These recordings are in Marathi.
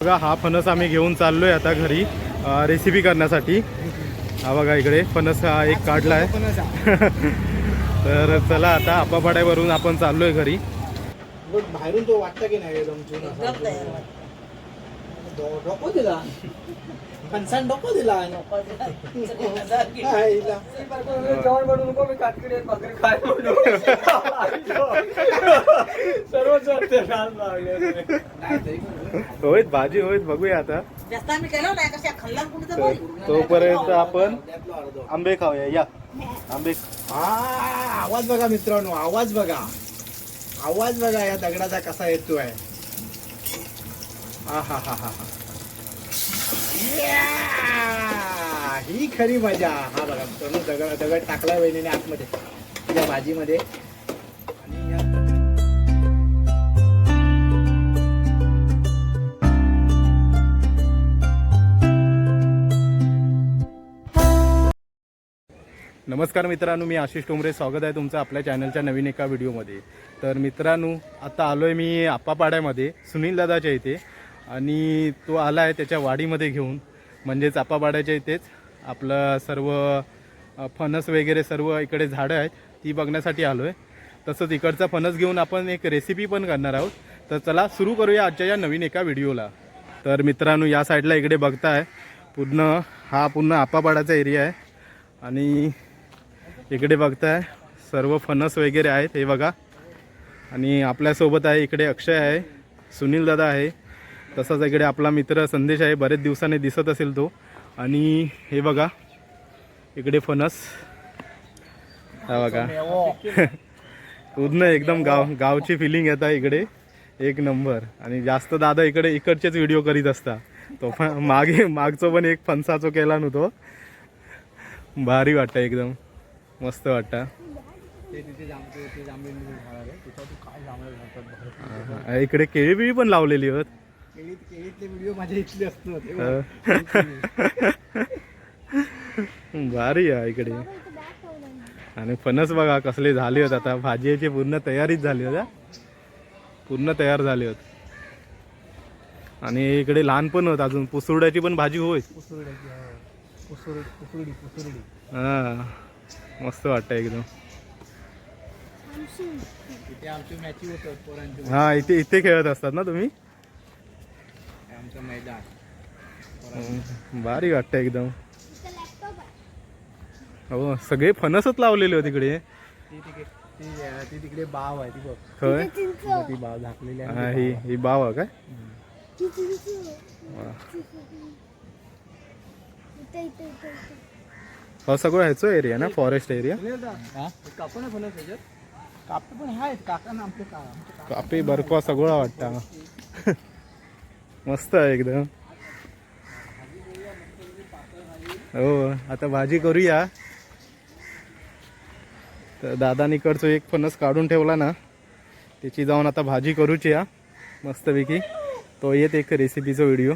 बघा हा फणस आम्ही घेऊन चाललोय आता घरी रेसिपी करण्यासाठी. हा बघा इकडे फणस हा एक काढला आहे. तर चला आता आपापाड्यावरून आपण चाललोय घरी. बाहेरून तो वाटतं की नाही डो- डोकं दिला फणसानं डोकं. जेवण बनवू नको मी काटकडी भाकरी खाय पण. होईत भाजी होईत बघूया आता. जास्त आम्ही केलं नाही कशा खाल्ला कुठे तर बरी. तोपर्यंत आपण त्यातलं अर्धं. आंबे खाऊया या. आंबे. हा आवाज बघा मित्रांनो आवाज बघा. आवाज बघा या दगडाचा कसा येतोय. हा हा हा हा ही. ही खरी मजा. हा बघा मित्रांनो दगड दगड टाकला वहिनीने आतमध्ये या भाजीमध्ये. नमस्कार मित्रांनो मी आशिष टोमरे स्वागत आहे तुमचं आपल्या चॅनलच्या नवीन एका व्हिडिओमध्ये. तर मित्रांनो आता आलो आहे मी आप्पापाड्यामध्ये सुनील दादाच्या इथे. आणि तो आला आहे त्याच्या वाडीमध्ये घेऊन. म्हणजेच आप्पापाड्याच्या इथेच. आपलं सर्व फणस वगैरे सर्व इकडे झाडं आहेत ती बघण्यासाठी आलो आहे तसंच इकडचा फणस घेऊन आपण एक रेसिपी पण करणार आहोत. तर चला सुरू करूया आजच्या या नवीन एका व्हिडिओला. तर मित्रांनो या साईडला इकडे बघताय. पूर्ण हा पूर्ण आपापाडाचा एरिया आहे. आणि इकडे बघताय सर्व फणस वगैरे आहेत हे बघा. आणि आपल्यासोबत आहे इकडे अक्षय आहे सुनील दादा आहे. तसाच इकडे आपला मित्र संदेश आहे बरेच दिवसांनी दिसत असेल तो. आणि हे बघा इकडे फणस. हा बघा. पूर्ण एकदम गाव गावची फिलिंग येत आहे इकडे. एक नंबर. आणि जास्त दादा इकडे इकडचेच व्हिडिओ करीत असता. तो पण मागे मागचो पण एक फणसाचो केला नव्हतो भारी वाटतं एकदम. मस्त वाटतं. इकडे केळी बिळी पण लावलेली होत केळीत केळीतले व्हिडिओ माझ्या इथले असतो तेव्हा. भारी आहे इकडे. आणि फणस बघा कसले झाले होत आता. भाजीची पूर्ण तयारीच झाली होत हा. पूर्ण तयार झाले होत. आणि इकडे लहान पण होत अजून. पुसुरड्याची पण भाजी होय. पुसुरड्याची, हो. पुसुरड पुसुरडी पुसुरडी. हा. मस्त वाटतं एकदम. तिथे आमची मॅची होतं पोरांची हा इथे इथे खेळत असतात ना तुम्ही? हे आमचं मैदान. भारी वाटतं एकदम. हो सगळे फणसच लावलेले होते तिकडे. ती तिकडे बाव आहे ती बघ. ती बाव झाकलेली आहे. हा, ही बाव ही बाव आहे काय. हा सगळं ह्याचं एरिया ना फॉरेस्ट एरिया. हा? कापण फणस कापे पण आहेत काका ना आमचे का आमचे काका. कापे बर्फा सगळं वाटतं. मस्त आहे एकदम. हो आता भाजी करूया. तर दादानीकडचं एक फणस काढून ठेवला ना त्याची जाऊन आता भाजी करूची या मस्तपैकी. तो येत एक रेसिपीचा व्हिडिओ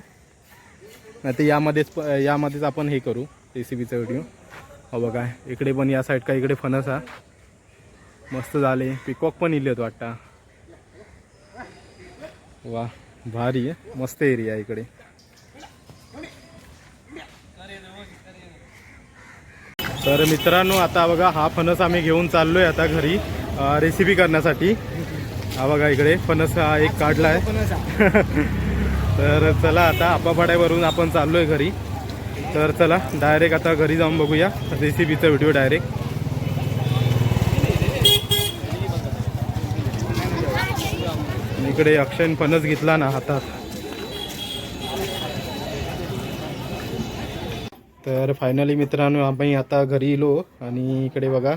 नाही तर यामध्येच यामध्येच आपण हे करू रेसिपीचा व्हिडिओ हो बघा इकडे पण या साईड का इकडे फणस हा मस्त झाले. पिकॉक पण इले वाटता. वा. भारी आहे. मस्त एरिया आहे इकडे. तर मित्रांनो आता बघा हा फणस आम्ही घेऊन चाललोय आता घरी रेसिपी करण्यासाठी. हा बघा इकडे फणस हा एक काढला आहे. तर चला आता आपापाड्यावरून आपण चाललोय घरी. तर चला डायरेक्ट आता घरी जाऊन बघूया रेसिपीचा व्हिडिओ डायरेक्ट इकडे अक्षयन फणस घेतला ना हातात. तर फायनली मित्रांनो आम्ही आता घरी येलो आणि इकडे बघा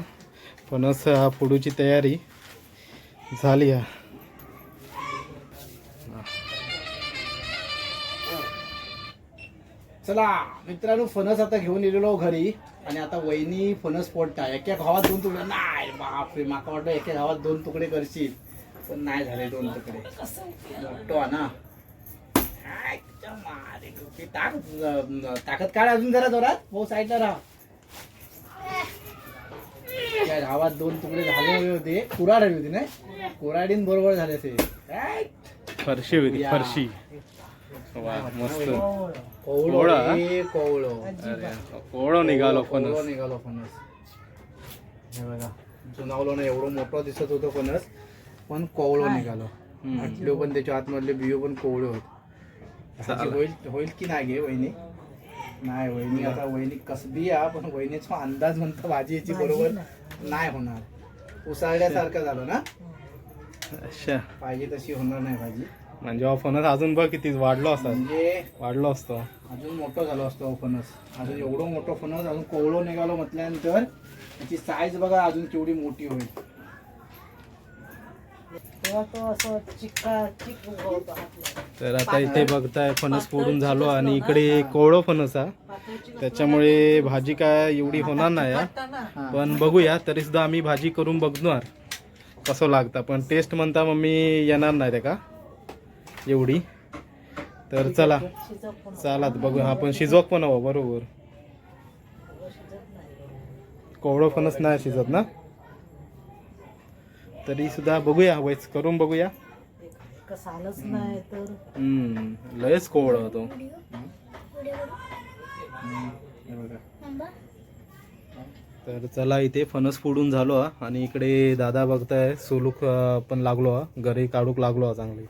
फणस हा फोडूची तयारी झाली आहे. चला मित्रांनो फणस आता घेऊन येलेलो घरी आणि आता वहिनी फणस फोडता एका गावात दोन तुकडे नाही बापरे माका वाटलं एका गावात दोन तुकडे करशील. पण नाही झाले दोन तुकडे. मोठो ना. टाक ताकद काढ अजून जरा जोरात. हो साईडला राहा. त्या घावात दोन तुकडे झाले होते कुराड आली होती ना कुराडीन बरोबर झाले ते फरशी होती. फरशी. मस्त. कोवळं. कोवळो कोवळा? निघालो फणस. निघालो फणस. हे बघा. जुनावलो ना एवढं मोठं दिसत होतं फणस. पण कोवळो निघालो. म्हटले पण त्याच्या आतमधले बियो पण कोवळे होत. भाजी होईल होईल की नाही गे वहिनी? नाही वहिनी आता वहिनी कसबी आहे पण वहिनीचा अंदाज म्हणतो भाजीची बरोबर नाही. होणार. उसाळल्यासारखं झालं ना? अच्छा. पाहिजे तशी होणार नाही भाजी. म्हणजे हा फणस अजून बघ किती वाढलो असा. म्हणजे वाढलो असतो. अजून मोठं झालो असतो फणस अजून एवढं मोठं फणस अजून कोवळो निघालो म्हटल्यानंतर त्याची साईज बघा अजून केवढी मोठी होईल. तेव्हा तो असं चिक्का चिक उगवतो हातला. तर आता इथे बघताय फणस फोडून झालो आणि इकडे कोवळो फणस हा. त्याच्यामुळे भाजी काय एवढी होणार नाही हा. हा. पण बघूया तरी सुद्धा आम्ही भाजी करून बघणार. कसं लागतं. पण टेस्ट म्हणता मम्मी येणार नाही ते का? एवढी. तर चला. शिजव पण चला बघू. आपण शिजवक पण हवं बरोबर. शिजत नाही. कोवळं फणस नाही शिजत ना? तरी सुद्धा बघूया वैस करून बघूया. कसं आलंच नाही तर. हम्म लयच कोवळं होतो. तर चला इथे फणस फोडून झालो हा. आणि इकडे दादा बघताय सोलूक अं, पण लागलो हा. गरे काढूक लागलो हा चांगले.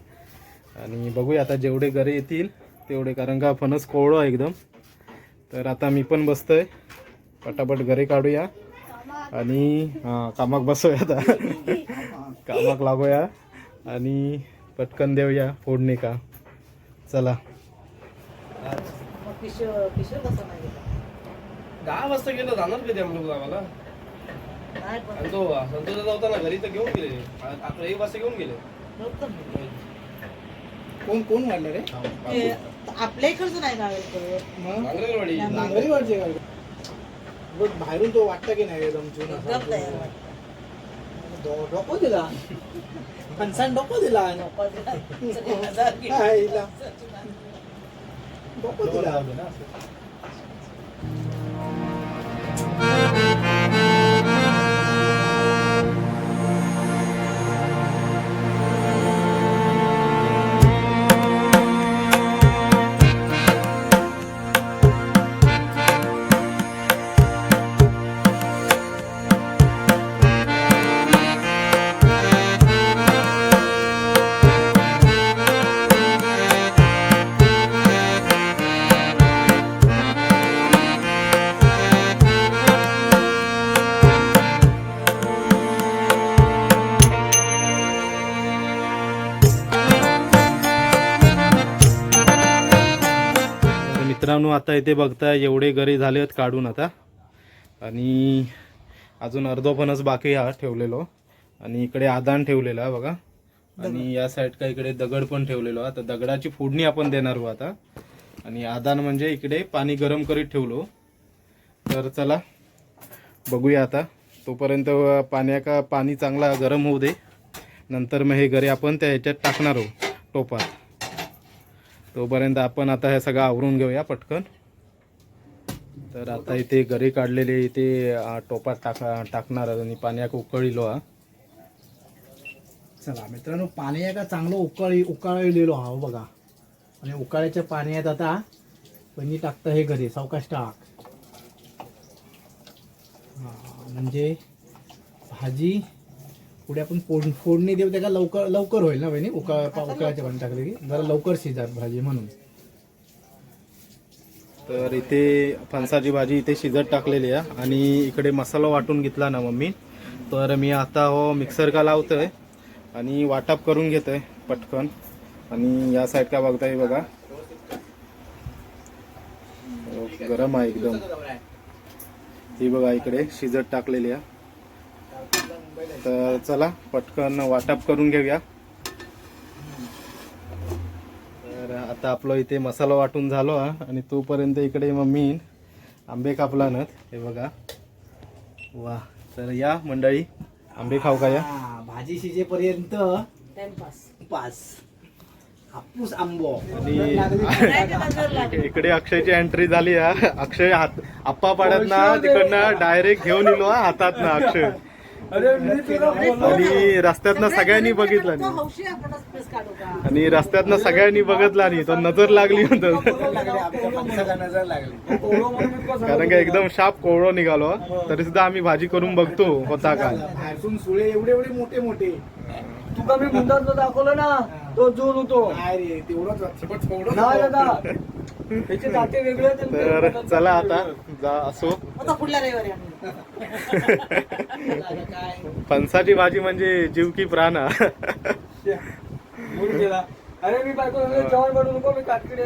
आणि बघूया आता जेवढे गरे येतील तेवढे कारण का फणस कोवळो आहे एकदम. तर आता मी पण बसतोय. पटापट गरे काढूया. आणि हां कामाक बसूया आता. कामाक लागूया आणि पटकन देऊया फोडणी का? चला. दहा वाजता गेलो जाणार कधी आम्ही लोक गावाला नाही पण. आणि तो संतोष होता ना घरी तर घेऊन गेले. अकरा एक वाजता घेऊन गेले. कोण कोण वाढलं रे आपल्या इकडचं नाही नांगरेवाडी. नांगरी वाढचे का बघ बाहेरून तो वाटतं की नाही एकदम जून असा. एकदम तयार वाटतं. डो- डोकं दिला फणसाने डोकं दिला? डोकं दिला मित्रांनो आता इथे बघताय एवढे गरे झाले आहेत काढून आता. आणि अजून अर्धो फणस बाकी हा ठेवलेलो. आणि इकडे आदान ठेवलेला आहे बघा. आणि या साईड का इकडे दगड पण ठेवलेलो आहे. आता दगडाची फोडणी आपण देणार आहोत आता. आणि आदान म्हणजे इकडे पाणी गरम करीत ठेवलो. तर चला बघूया आता. तोपर्यंत पाण्या का पाणी चांगला गरम होऊ दे. नंतर मग हे गरे आपण त्या ह्याच्यात टाकणार आहोत टोपात. तोपर्यंत आपण आता हे सगळं आवरून घेऊया पटकन. तर आता इथे गरे काढलेले इथे टोपात टाका टाकणार आणि पाण्याक उकळीलो हा. चला मित्रांनो पाणी आहे का चांगलं उकळी उकळलेलो हा हो बघा. आणि उकाळ्याच्या पाण्यात आता. पनीर टाकतं हे घरी सावकाश टाक. म्हणजे भाजी पुढे आपण फोड फोडणी देऊ त्या का लवकर लवकर होईल ना बहिणी उकाळ उकळाच्या पाणी टाकले की? जरा लवकर शिजार भाजी म्हणून. तर इथे फणसाची भाजी इथे शिजत टाकलेली आहे. आणि इकडे मसाला वाटून घेतला ना मम्मी. तर मी आता हो मिक्सर का लावतोय. आणि वाटप करून घेतोय पटकन. आणि या साईड का बघताय बघा. गरम आहे एकदम. ही बघा इकडे शिजत टाकलेली आहे. तर चला पटकन वाटप करून घेऊया. तर आता आपलं इथे मसाला वाटून झालो हा. आणि तोपर्यंत इकडे मम्मी आंबे कापला ना हे बघा. वा तर या मंडळी आंबे खाऊ का या? भाजी शिजेपर्यंत पास. हापूस आंबो. आणि? इकडे अक्षयची एंट्री झाली हा. अक्षय हात आप्पा पाड्यात ना तिकडनं डायरेक्ट घेऊन हा हातात ना अक्षय. आणि रस्त्यातनं सगळ्यांनी बघितलं तो नाही. आणि रस्त्यातनं सगळ्यांनी बघितला नाही तो नजर लागली म्हणतो नजर लागली. कोवळं म्हणून मी तुला कारण का एकदम शाप कोवळो निघालो तरी सुद्धा आम्ही भाजी करून बघतो होता का सुळे एवढे एवढे मोठे मोठे. तुका मी मुंडात दाखवलं ना तो जोर होतो. नाही. दादा त्याचे दाते वेगळे तर चला आता जा असो. आता पुढल्या रविवारी फणसाची भाजी म्हणजे जीव की प्राण. हा. गेला अरे मी बायको जेवण बनवू नको मी भाकरी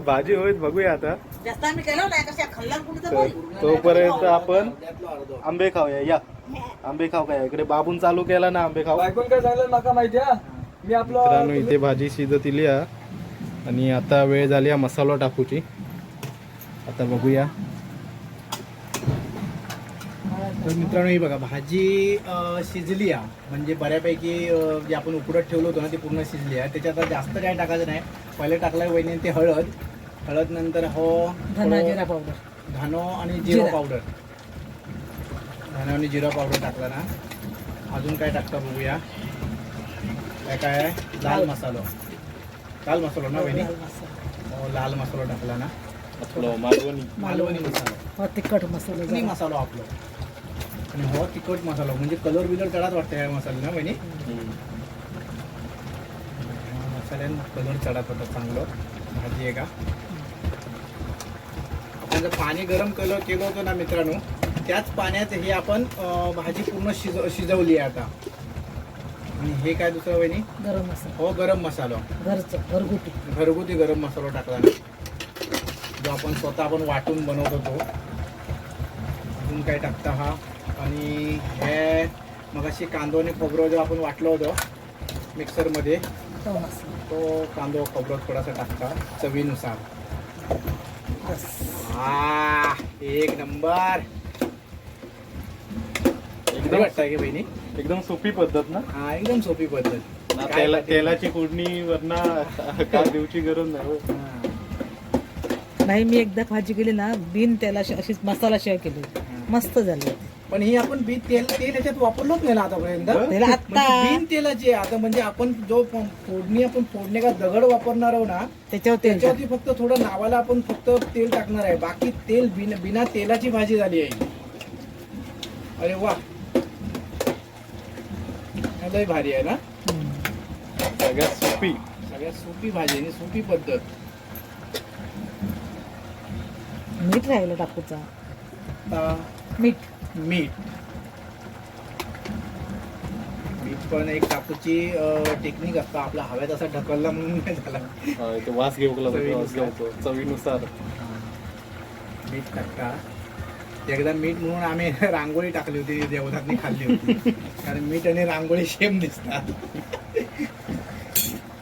भाजी होईत बघूया आता. जास्त आम्ही केलं नाही कशा खाल्ला कुठे तर तर तोपर्यंत आपण. आंबे खाऊया. या. आंबे खाऊ काय? इकडे बाबून चालू केला ना आंबे खाऊ. बायकोन काय सांगितलं माका माहिती मी मित्रांनो आपलं इथे भाजी शिजतली हा आणि आता वेळ झाली हा मसाला टाकूची. आता बघूया. तर मित्रांनो ही बघा भाजी अं, शिजली आहे म्हणजे बऱ्यापैकी अं, जे आपण उकडत ठेवलं होतं ना ती पूर्ण शिजली आहे त्याच्यात आता जास्त काय टाकायचं नाही. पहिले टाकलं वहिनी ते हळद. हळद नंतर हो धना थोडं जिरा पावडर धनो आणि जिरा जिरा. पावडर धनो आणि जिरा पावडर टाकला ना अजून काय टाकतं बघूया. काय काय आहे? लाल लाल. मसालो. लाल मसालो ना वहिनी? लाल मसाला. हो लाल मसालो टाकला ना. मालवणी. मालवणी मसाला. हो, तिखट मसाला जरा. मसालो आपलं. आणि हो तिखट मसाला. म्हणजे कलर बिलर चढाच वाटतं या मसाले ना वहिनी? मसाल्यानं कलर चढत होता चांगलं. भाजी आहे का? जर पाणी गरम केलं केलं होतं ना मित्रांनो त्याच पाण्यात हे आपण भाजी पूर्ण शिज शिजवली आहे आता. आणि हे काय दुसरं वहिनी? गरम मसाला. हो गरम मसाला. घरचं घरगुती. घरगुती गरम मसाला टाकला ना. जो आपण स्वतः आपण वाटून बनवत होतो अजून काय टाकता हा? आणि हे मग अशी कांदो आणि खोबरं जो आपण वाटलं होतं मिक्सरमध्ये तो कांदो खोबरं थोडासा टाकता चवीनुसार. आ एक नंबर एकदम वाटतं की बहिणी एकदम सोपी पद्धत ना हा एकदम सोपी पद्धत ना काय तेला पाहिजे? तेलाची फोडणी वरना काय देऊची गरज नाही हो. हा. नाही मी एकदा भाजी केली ना बिन त्याला अशीच मसाला शेव केली मस्त झाली होती. पण ही आपण बी तेल तेल याच्यात वापरलोच नाही ना आतापर्यंत. तेल आता- म्हणजे बिन तेलाची आहे. आता म्हणजे आपण जो प- फोडणी आपण फोडणे का दगड वापरणार आहोत ना त्याच्यावर तेल टाक. त्याच्यावरती फक्त थोडं नावाला आपण फक्त तेल टाकणार आहे. बाकी तेल बिना बिना तेलाची भाजी झाली आहे. अरे वा. लय भारी आहे ना. सगळ्यात सोपी. सगळ्यात सोपी भाजी आणि सोपी पद्धत. मीठ राहिलं टाकूचा. आता मीठ. मीठ. मीठ पण एक टाकूची टेक्निक असतं. आपला हव्यात असा ढकलला म्हणून नाही झाला. हा, ते वास घेऊ लागला, वास घेतो. चवीनुसार. मीठ टाकता. एकदा मीठ म्हणून आम्ही रांगोळी टाकली होती देवदातनी खाल्ली होती. कारण मीठ आणि रांगोळी सेम दिसतात.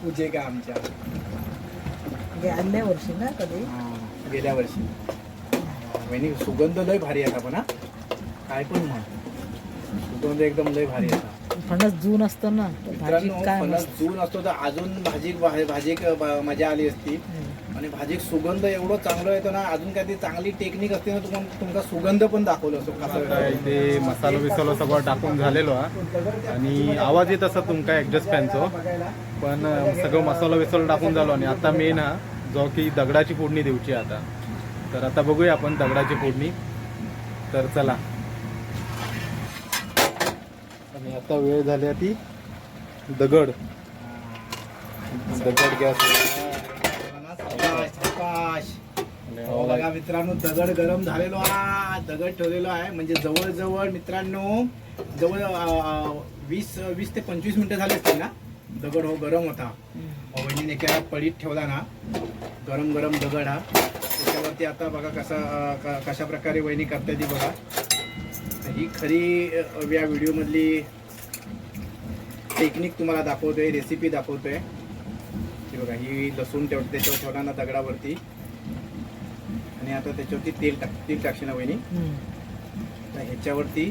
पूजे का आमच्या? गेल्या वर्षी ना कधी? गेल्या वर्षी. वहिनी सुगंध लय भारी आहे पण काय पण म्हण. सुगंध एकदम लय भारी आहे फणस जून असतो ना भाजी मित्रांनो फणस. जून असतो तर अजून भाजी भाजी मजा आली असती. आणि भाजीत सुगंध एवढं चांगलं येतो ना अजून काय ती चांगली टेक्निक असते ना तुम्हाला तुमचा सुगंध पण दाखवलं असतो इथे मसाला बिसाला सगळं टाकून झालेलो हा. आणि आवाज येत असत तुमका ऍडजस्ट फॅनचो पण सगळं मसाला बिसाला टाकून झालो आणि आता मेन हा जो की दगडाची फोडणी देऊची आता. तर आता बघूया आपण दगडाची फोडणी. तर चला. आणि आता वेळ झाली आहे ती दगड. दगड गॅस. हो बघा मित्रांनो दगड गरम झालेलो हा दगड ठेवलेलो आहे. म्हणजे जवळजवळ मित्रांनो जवळ वीस वीस ते पंचवीस मिनिटं झाले असतील ना? दगड हो गरम होता. वहिनीने एका पडीत ठेवला ना. गरम गरम दगड हा. त्याच्यावरती आता बघा कसा कशा प्रकारे वहिनी करते ती बघा. ही खरी या व्हिडिओमधली टेक्निक तुम्हाला दाखवतोय रेसिपी दाखवतोय. ही बघा ही लसूण ठेव त्याच्यावर ठेवला ना दगडावरती. आणि आता त्याच्यावरती तेल टाक तेल टाकशी ना वहिनी. तर ह्याच्यावरती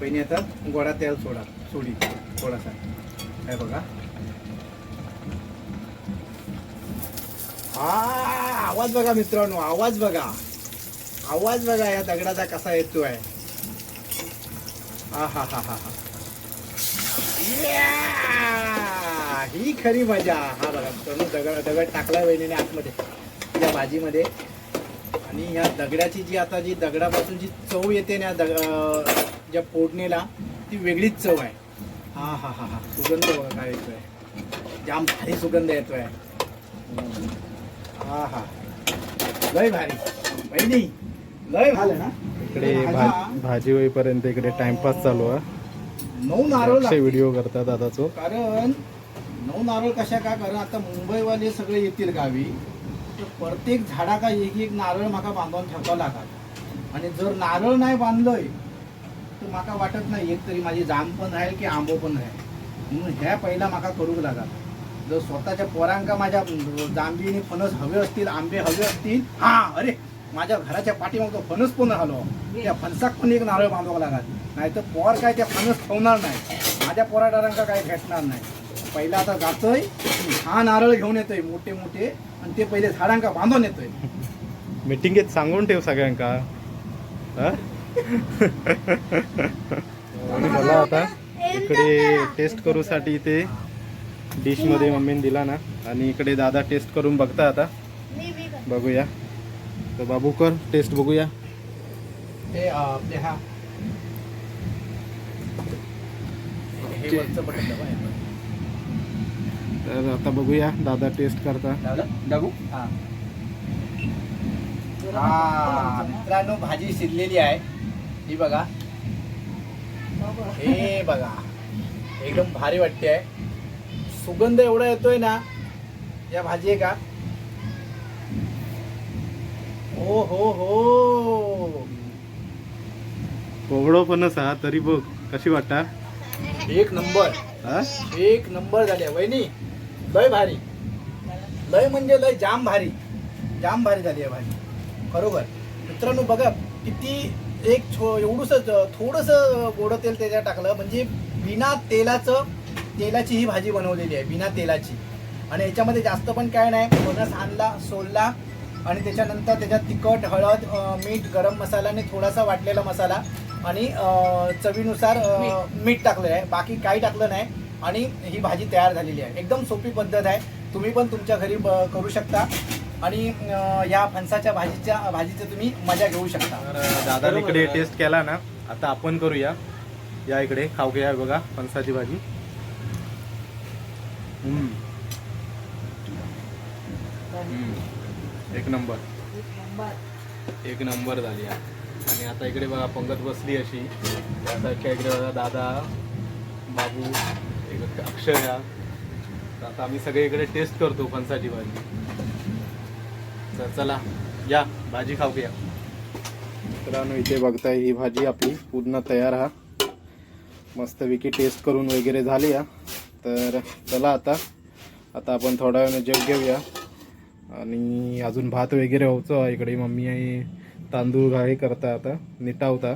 वहिनी आता गोडा तेल सोडा सोडी थोडासा. काय बघा. हा आवाज बघा मित्रांनो आवाज बघा. आवाज बघा या दगडाचा कसा येतोय. हा हा हा हा हा! ही खरी मजा. हा बघा मित्रांनो दगड दगड टाकला वहिनीने आतमध्ये या भाजीमध्ये. आणि ह्या दगडाची जी आता जी दगडापासून जी चव येते ना दग ज्या फोडणीला ती वेगळीच चव आहे. हा हा हा हा. सुगंध बघा काय येतोय. जाम भारी सुगंध येतोय. हा हा. लय भारी. बहिणी लय झालं ना इकडे भा- भाजी होईपर्यंत इकडे टाइमपास चालू आहे. नऊ नारळ लागतील. व्हिडिओ करतात दादाचो कारण नऊ नारळ कशा का कारण आता मुंबईवाले सगळे येतील गावी. तर प्रत्येक झाडाका एक एक नारळ माका बांधून ठेवता लागत आणि जर नारळ नाही बांधलंय तर माका वाटत नाही एक तरी माझी जाम पण राहील की आंबो पण राहील. म्हणून ह्या पहिला माका करूक लागत जर स्वतःच्या पोरांका माझ्या जांबी आणि फणस हवे असतील आंबे हवे असतील हा अरे माझ्या घराच्या पाठीमाग तो फणस पण आलो. त्या फणसाक पण एक नारळ बांधावं लागत नाही तर पोर काय त्या फणस ठेवणार नाही. माझ्या पोराडारांका काय भेटणार नाही. पहिला आता जातोय हा नारळ घेऊन येतोय मोठे मोठे आणि ते पहिले झाडांका बांधून येतोय. मिटिंगेत सांगून ठेव सगळ्यांका. हा? आणि मला आता इकडे टेस्ट करूसाठी ते डिशमध्ये मम्मीने दिला ना. आणि इकडे दादा टेस्ट करून बघता आता. बघूया. तर बाबू कर टेस्ट बघूया. ते आपले हा. हे वरचं बटन दाबा, हे बटन. तर आता बघूया दादा टेस्ट करता. दाबू? हा. हा मित्रांनो भाजी शिजलेली आहे. ही बघा. हे बघा. एकदम भारी वाटते आहे. सुगंध एवढा येतोय ना या भाजी आहे का? हो हो हो. कोवडो फणस हा तरी बघ कशी वाटता? एक नंबर. हा? एक नंबर झाली आहे. वहिनी लय भारी. लय म्हणजे लय जाम भारी. जाम भारी झाली आहे भाजी बरोबर. मित्रांनो बघा किती एक छो एवढंस थोडस गोडं तेल त्याच्यात टाकलं म्हणजे बिना तेलाचं तेलाची ही भाजी बनवलेली आहे बिना तेलाची. आणि याच्यामध्ये जास्त पण काय नाही फणस आणला सोलला आणि त्याच्यानंतर त्याच्यात तिखट हळद मीठ गरम मसाला आणि थोडासा वाटलेला मसाला आणि चवीनुसार मीठ. टाकलं आहे. बाकी काही टाकलं नाही आणि ही भाजी तयार झालेली आहे. एकदम सोपी पद्धत आहे. तुम्ही पण तुमच्या घरी ब- करू शकता. आणि या फणसाच्या भाजीच्या भाजीचं तुम्ही मजा घेऊ शकता. दादाने इकडे टेस्ट केला ना आता आपण करूया. या इकडे खाऊ घ्या बघा फणसाची भाजी. हम्म. एक नंबर. एक नंबर झाली आणि आता इकडे बघा पंगत बसली अशी. त्यासारख्या इकडे बघा दादा बाबू एक अक्षया तर आता आम्ही सगळे इकडे टेस्ट करतो फणसाची भाजी. तर चला या भाजी खाऊ या मित्रांनो इथे बघताय ही भाजी आपली पूर्ण तयार हा. मस्तपैकी टेस्ट करून वगैरे झाली हा. तर चला आता आता आपण थोड्या वेळ जग घेऊया. आणि अजून भात वगैरे व्हायचं इकडे मम्मी आई तांदूळ घाई करता आता निटावता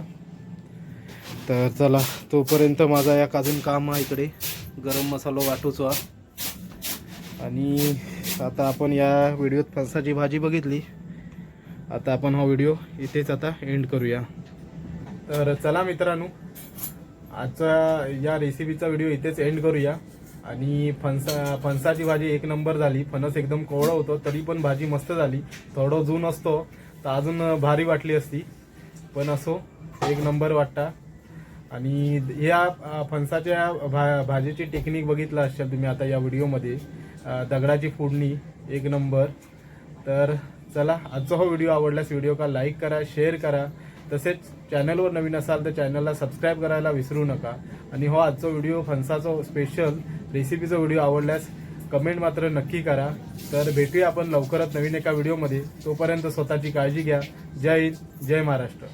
तर चला तोपर्यंत माझा एक अजून काम आहे इकडे. गरम मसालो वाटूच. आणि आता आपण या व्हिडिओत फणसाची भाजी बघितली. आता आपण हा व्हिडिओ इथेच आता एंड करूया. तर चला मित्रांनो आजचा या रेसिपीचा व्हिडिओ इथेच एंड करूया. आणि फणसा फणसाची भाजी एक नंबर झाली. फणस एकदम कोवळं होतं तरी पण भाजी मस्त झाली. थोडं जून असतो तर अजून भारी वाटली असती. पण असो एक नंबर वाटता. आणि या फणसाच्या भा भाजीची टेक्निक बघितलं असेल तुम्ही आता या व्हिडिओमध्ये. दगडाची फोडणी एक नंबर. तर चला आजचा हा व्हिडिओ आवडल्यास व्हिडिओ का लाईक करा शेअर करा. तसेच चॅनलवर नवीन असाल तर चॅनलला सबस्क्राईब करायला विसरू नका. आणि हो आजचा व्हिडिओ फणसाचा स्पेशल रेसिपीचा व्हिडिओ आवडल्यास कमेंट मात्र नक्की करा. तर भेटूया आपण लवकरच नवीन एका व्हिडिओमध्ये तोपर्यंत स्वतःची काळजी घ्या. जय हिंद जय महाराष्ट्र.